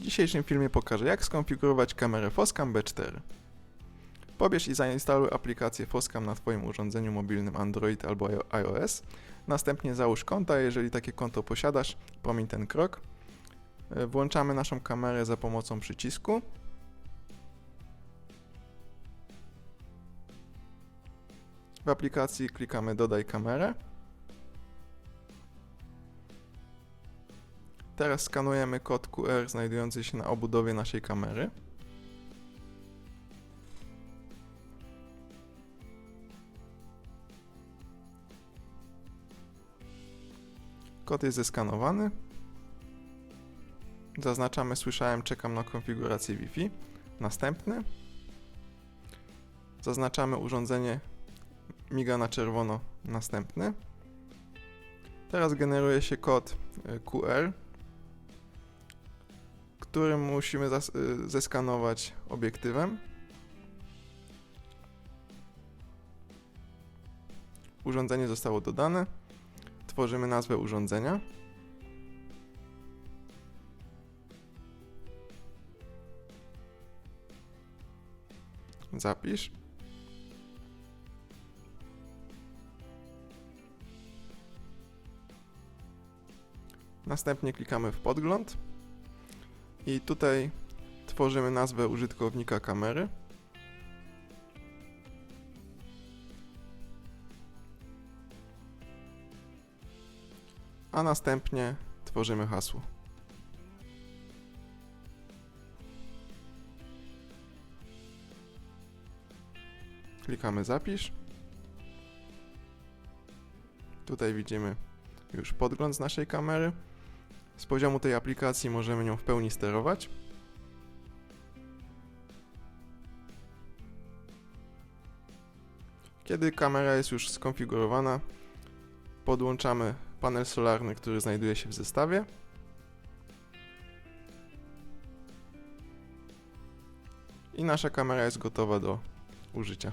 W dzisiejszym filmie pokażę jak skonfigurować kamerę Foscam B4. Pobierz i zainstaluj aplikację Foscam na Twoim urządzeniu mobilnym Android albo iOS. Następnie załóż konta, jeżeli takie konto posiadasz, pomiń ten krok. E, Włączamy naszą kamerę za pomocą przycisku. W aplikacji klikamy Dodaj kamerę. Teraz skanujemy kod QR znajdujący się na obudowie naszej kamery. Kod jest zeskanowany. Zaznaczamy słyszałem czekam na konfigurację Wi-Fi. Następny. Zaznaczamy urządzenie miga na czerwono. Następny. Teraz generuje się kod y, QR, który musimy y, zeskanować obiektywem. Urządzenie zostało dodane. Tworzymy nazwę urządzenia. Zapisz. Następnie klikamy w podgląd. I tutaj tworzymy nazwę użytkownika kamery. A następnie tworzymy hasło. Klikamy zapisz. Tutaj widzimy już podgląd z naszej kamery. Z poziomu tej aplikacji możemy nią w pełni sterować. Kiedy kamera jest już skonfigurowana, podłączamy panel solarny, który znajduje się w zestawie. I nasza kamera jest gotowa do użycia.